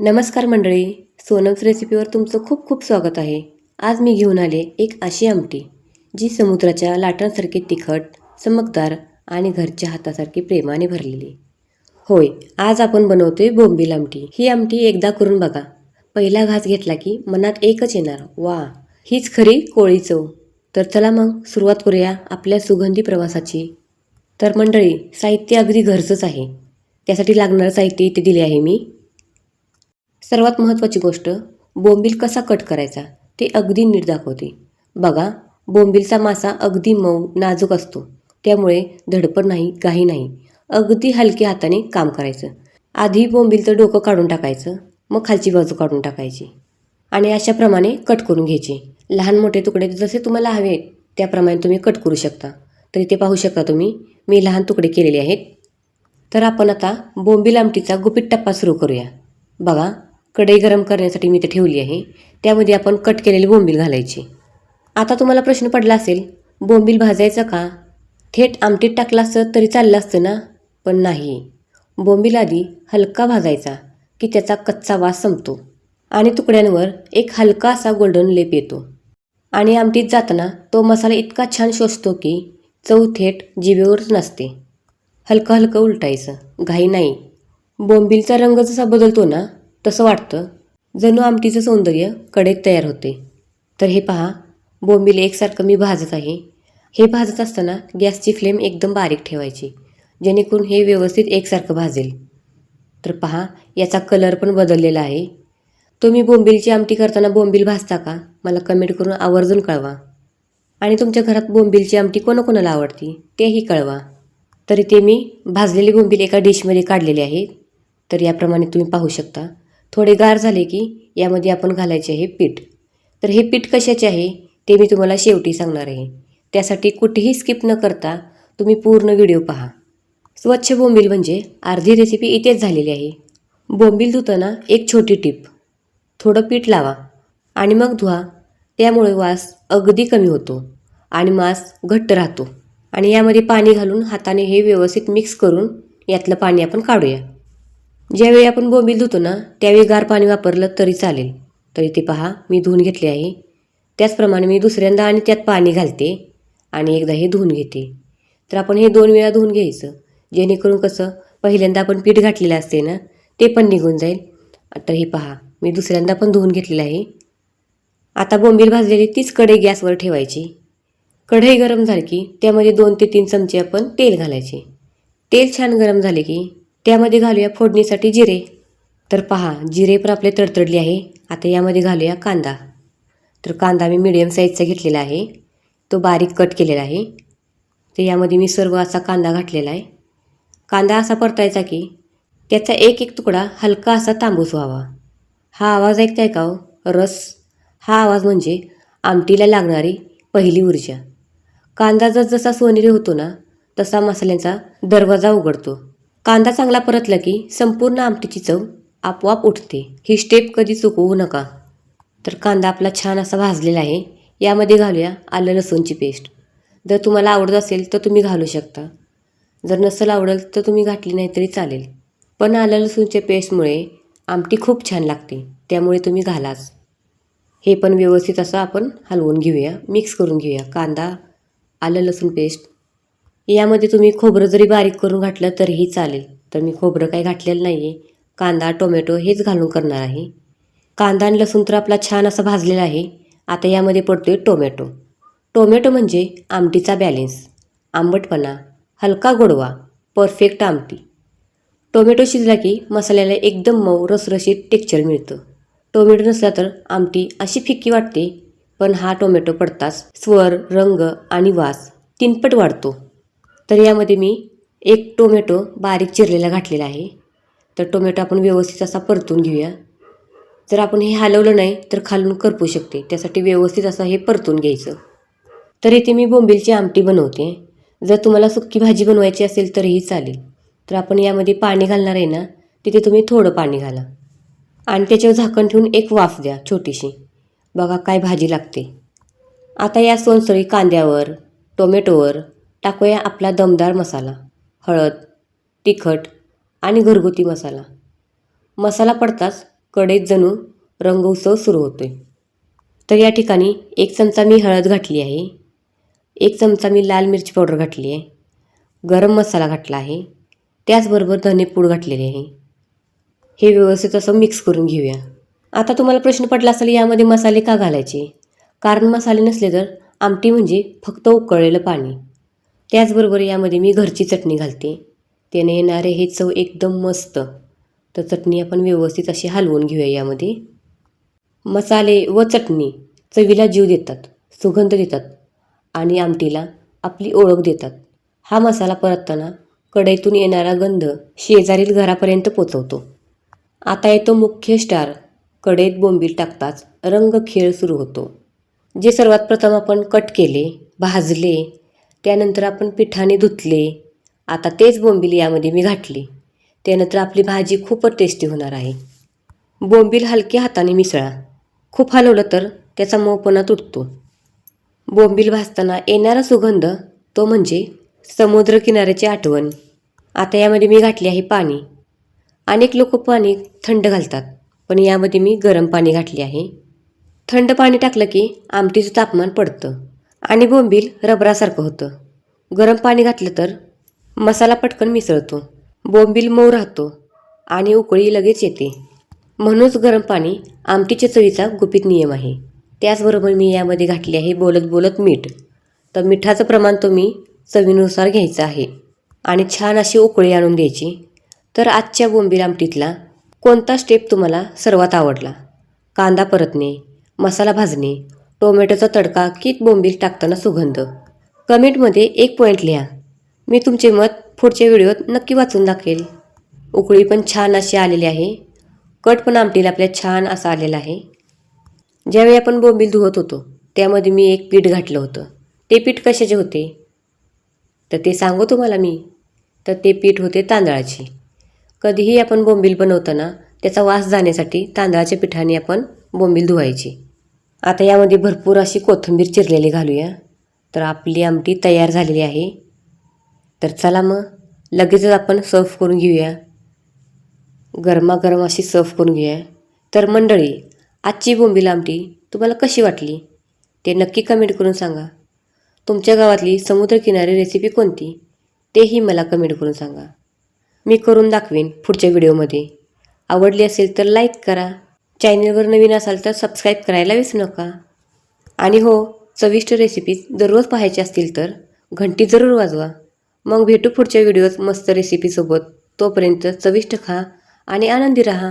नमस्कार मंडळी सोनम्स रेसिपीवर तुमचं खूप खूप स्वागत आहे. आज मी घेऊन आले एक अशी आमटी जी समुद्राच्या लाटांसारखी तिखट चमकदार आणि घरच्या हातासारखी प्रेमाने भरलेली. होय आज आपण बनवतोय बोंबील आमटी. ही आमटी एकदा करून बघा. पहिला घास घेतला की मनात एकच येणार वा हीच खरी कोळी चव. तर चला मग सुरुवात करूया आपल्या सुगंधी प्रवासाची. तर मंडळी साहित्य अगदी घरचंच आहे. त्यासाठी लागणारं साहित्य इथे दिले आहे मी. सर्वात महत्त्वाची गोष्ट बोंबील कसा कट करायचा ते अगदी नीट दाखवते. बघा बोंबीलचा मासा अगदी मऊ नाजूक असतो. त्यामुळे धडपड नाही काही नाही. अगदी हलक्या हाताने काम करायचं. आधी बोंबीलचं डोकं काढून टाकायचं मग खालची बाजू काढून टाकायची. आणि अशाप्रमाणे कट करून घ्यायचे. लहान मोठे तुकडे जसे तुम्हाला हवे त्याप्रमाणे तुम्ही कट करू शकता. तर इथे पाहू शकता तुम्ही मी लहान तुकडे केलेले आहेत. तर आपण आता बोंबील आमटीचा गुपित टप्पा सुरू करूया. बघा कढई गरम करण्यासाठी मी ते ठेवली आहे. त्यामध्ये आपण कट केलेली बोंबील घालायची. आता तुम्हाला प्रश्न पडला असेल बोंबील भाजायचं का? थेट आमटीत टाकलं असतं तरी चाललं असतं ना? पण नाही. बोंबील आधी हलका भाजायचा की त्याचा कच्चा वास संपतो. आणि तुकड्यांवर एक हलका असा गोल्डन लेप येतो. आणि आमटीत जाताना तो मसाला इतका छान शोषतो की चव थेट जिभेवरच नसते. हलकं हलकं उलटायचं घाई नाही. बोंबीलचा रंग जसा बदलतो ना तसं वाटतं. जणू आमटीचं सौंदर्य कडेत तयार होते. तर हे पहा बोंबील एकसारखं मी भाजत आहे. हे भाजत असताना गॅसची फ्लेम एकदम बारीक ठेवायची जेणेकरून हे व्यवस्थित एकसारखं भाजेल. तर पहा याचा कलर पण बदललेला आहे. तुम्ही बोंबीलची आमटी करताना बोंबील भाजता का? मला कमेंट करून आवर्जून कळवा. आणि तुमच्या घरात बोंबीलची आमटी कोणाकोणाला आवडती तेही कळवा. तरी ते मी भाजलेली बोंबील एका डिशमध्ये काढलेले आहेत. तर याप्रमाणे तुम्ही पाहू शकता. थोडे गार झाले की यामध्ये आपण घालायचे आहे पीठ. तर हे पीठ कशाचे आहे ते मी तुम्हाला शेवटी सांगणार आहे. त्यासाठी कुठेही स्किप न करता तुम्ही पूर्ण व्हिडिओ पहा. स्वच्छ बोंबील म्हणजे अर्धी रेसिपी इथेच झालेली आहे. बोंबील धुताना एक छोटी टीप. थोडं पीठ लावा आणि मग धुवा. त्यामुळे वास अगदी कमी होतो आणि मांस घट्ट राहतो. आणि यामध्ये पाणी घालून हाताने हे व्यवस्थित मिक्स करून यातलं पाणी आपण काढूया. ज्यावेळी आपण बोंबील धुतो ना त्यावेळी गार पाणी वापरलं तरी चालेल. तरी ते पहा मी धुवून घेतले आहे. त्याचप्रमाणे मी दुसऱ्यांदा आणि त्यात पाणी घालते आणि एकदा हे धुवून घेते. तर आपण हे दोन वेळा धुवून घ्यायचं. जेणेकरून कसं पहिल्यांदा आपण पीठ घातलेलं असते ना ते पण निघून जाईल. तर हे पहा मी दुसऱ्यांदा पण धुवून घेतलेलं आहे. आता बोंबील भाजलेली तीच कढई गॅसवर ठेवायची. कढई गरम झाली की त्यामध्ये दोन ते तीन चमचे आपण तेल घालायचे. तेल छान गरम झाले की त्यामध्ये घालूया फोडणीसाठी जिरे. तर पहा जिरे पण आपले तडतडले आहे. आता यामध्ये घालूया कांदा. तर कांदा मी मिडियम साईजचा घेतलेला आहे. तो बारीक कट केलेला आहे. तर यामध्ये मी सर्व असा कांदा घातलेला आहे. कांदा असा परतायचा की त्याचा एक एक तुकडा हलका असा तांबूस व्हावा. हा आवाज ऐकताय का हो? रस. हा आवाज म्हणजे आमटीला लागणारी पहिली ऊर्जा. कांदा जसजसा सोनेरी होतो ना तसा मसाल्यांचा दरवाजा उघडतो. कांदा चांगला परतला की संपूर्ण आमटीची चव आपोआप उठते. ही स्टेप कधी चुकवू नका. तर कांदा आपला छान असा भाजलेला आहे. यामध्ये घालूया आलं लसूणची पेस्ट. जर तुम्हाला आवडत असेल तर तुम्ही घालू शकता. जर नसेल आवडेल तर तुम्ही घातली नाही तरी चालेल. पण आलं लसूणच्या पेस्टमुळे आमटी खूप छान लागते. त्यामुळे तुम्ही घालाच. हे पण व्यवस्थित असं आपण हलवून घेऊया. मिक्स करून घेऊया. कांदा आलं लसूण पेस्ट यामध्ये तुम्ही खोबरं जरी बारीक करून घातलं तरीही चालेल. तर मी खोबरं काही घातलेलं नाही आहे कांदा टोमॅटो हेच घालून करणार आहे. कांदा आणि लसूण तर आपला छान असा भाजलेला आहे. आता यामध्ये पडतो आहे टोमॅटो. टोमॅटो म्हणजे आमटीचा बॅलेन्स. आंबटपणा हलका गोडवा परफेक्ट आमटी. टोमॅटो शिजला की मसाल्याला एकदम मऊ रसरशीत टेक्स्चर मिळतं. टोमॅटो नसला तर आमटी अशी फिक्की वाटते. पण हा टोमॅटो पडताच स्वर रंग आणि वास तिनपट वाढतो. तर यामध्ये मी एक टोमॅटो बारीक चिरलेला घातलेला आहे. तर टोमॅटो आपण व्यवस्थित असा परतून घेऊया. जर आपण हे हलवलं नाही तर खालून करपू शकते. त्यासाठी व्यवस्थित असं हे परतून घ्यायचं. तर इथे मी बोंबीलची आमटी बनवते. जर तुम्हाला सुक्की भाजी बनवायची असेल तरीही चालेल. तर आपण यामध्ये पाणी घालणार आहे ना तिथे तुम्ही थोडं पाणी घाला. आणि त्याच्यावर झाकण ठेवून एक वाफ द्या छोटीशी. बघा काय भाजी लागते. आता या सोनसळी कांद्यावर टोमॅटोवर टाकूया आपला दमदार मसाला. हळद तिखट आणि घरगुती मसाला. मसाला पडताच कडेत जणू रंग उत्सव सुरू आहे तर या ठिकाणी एक चमचा मी हळद घातली आहे. एक चमचा मी लाल मिरची पावडर घातली आहे. गरम मसाला घातला आहे. त्याचबरोबर धनेपूड घातलेली आहे. हे व्यवस्थित असं मिक्स करून घेऊया. आता तुम्हाला प्रश्न पडला असेल यामध्ये मसाले का घालायचे? कारण मसाले नसले तर आमटी म्हणजे फक्त उकळलेलं पाणी. त्याचबरोबर यामध्ये मी घरची चटणी घालते. त्याने येणारे हे चव एकदम मस्त. तर चटणी आपण व्यवस्थित अशी हलवून घेऊया यामध्ये. मसाले व चटणी चवीला जीव देतात सुगंध देतात आणि आमटीला आपली ओळख देतात. हा मसाला परतताना कढईतून येणारा गंध शेजारील घरापर्यंत पोचवतो. आता येतो मुख्य स्टार. कढईत बोंबील टाकताच रंग खेळ सुरू होतो. जे सर्वात प्रथम आपण कट केले भाजले त्यानंतर आपण पिठाने धुतले. आता तेच बोंबील यामध्ये मी घातली. त्यानंतर आपली भाजी खूपच टेस्टी होणार आहे. बोंबील हलक्या हाताने मिसळा. खूप हलवलं तर त्याचा मोपणा तुटतो. बोंबील भाजताना येणारा सुगंध तो म्हणजे समुद्रकिनाऱ्याची आठवण. आता यामध्ये मी घातली आहे पाणी. अनेक लोक पाणी थंड घालतात पण यामध्ये मी गरम पाणी घातले आहे. थंड पाणी टाकलं की आमटीचं तापमान पडतं. आणि बोंबील रबरासारखं होतं. गरम पाणी घातलं तर मसाला पटकन मिसळतो. बोंबील मऊ राहतो आणि उकळी लगेच येते. म्हणूनच गरम पाणी आमटीच्या चवीचा गुपित नियम आहे. त्याचबरोबर मी यामध्ये घातले आहे बोलत बोलत मीठ. तर मिठाचं प्रमाण तुम्ही चवीनुसार घ्यायचं आहे. आणि छान अशी उकळी आणून द्यायची. तर आजच्या बोंबील आमटीतला कोणता स्टेप तुम्हाला सर्वात आवडला? कांदा परतणे मसाला भाजणे टोमॅटोचा तडका की बोंबील टाकताना सुगंध. कमेंटमध्ये एक पॉईंट लिहा. मी तुमचे मत पुढच्या व्हिडिओत नक्की वाचून दाखेल उकळी पण छान अशी आलेली आहे. कट पण आमटीला आपल्या छान असा आलेला आहे. ज्यावेळी आपण बोंबील धुवत होतो त्यामध्ये मी एक पीठ घातलं होतं. ते पीठ कशाचे होते? तर ते सांगू तुम्हाला मी. तर ते पीठ होते तांदळाचे. कधीही आपण बोंबील बनवताना त्याचा वास जाण्यासाठी तांदळाच्या पिठाने आपण बोंबील धुवायची. आता यामध्ये भरपूर अशी कोथिंबीर चिरलेली घालूया. तर आपली आमटी तयार झालेली आहे. तर चला मग लगेचच आपण सर्व करून घेऊया. गरमागरम अशी सर्व करून घेऊया. तर मंडळी आजची बोंबील आमटी तुम्हाला कशी वाटली? ते नक्की कमेंट करून सांगा. तुमच्या गावातली समुद्रकिनारी रेसिपी कोणती? तेही मला कमेंट करून सांगा. मी करून दाखवेन पुढच्या व्हिडिओमध्ये. आवडली असेल तर लाईक करा. चॅनलवर नवीन असाल तर सबस्क्राईब करायला विसरू नका. आणि हो चविष्ट रेसिपीज दररोज पाहायचे असतील तर घंटी जरूर वाजवा. मग भेटू पुढच्या व्हिडिओत मस्त रेसिपीसोबत तोपर्यंत चविष्ट खा आणि आनंदी रहा.